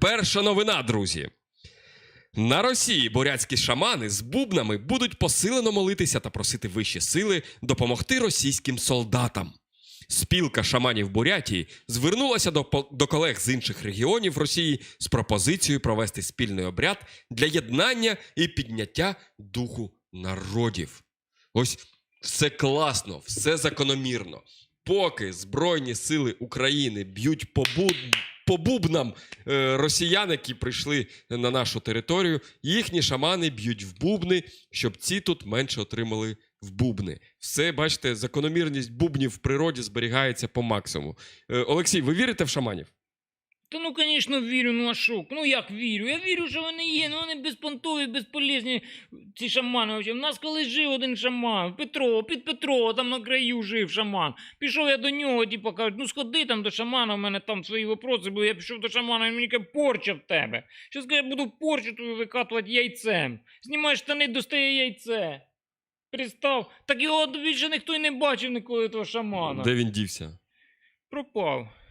Перша новина, друзі. На Росії бурятські шамани з бубнами будуть посилено молитися та просити вищі сили допомогти російським солдатам. Спілка шаманів Бурятії звернулася до, до колег з інших регіонів Росії з пропозицією провести спільний обряд для єднання і підняття духу народів. Ось все класно, все закономірно. Поки Збройні сили України б'ють по, бу- по бубнам е, росіян, які прийшли на нашу територію, їхні шамани б'ють в бубни, щоб ці тут менше отримали в бубни. Все, бачите, закономірність бубнів в природі зберігається по максимуму. Е, Олексій, ви вірите в шаманів? Та ну, звісно, вірю, ну а що? Ну як вірю? Я вірю, що вони є, ну вони безпонтові, безполезні, ці шамани. В нас колись жив один шаман, Петро, під Петрова, там на краю жив шаман. Пішов я до нього, типу, кажуть, ну сходи там до шамана, в мене там свої вопроси були. Я пішов до шамана, він мені каже, порча в тебе. Що скаже, я буду порчу твою викатувати яйцем. Знімай штани, достає яйце. Пристав, так його більше ніхто й не бачив ніколи того шамана. Де він дівся? Пропав.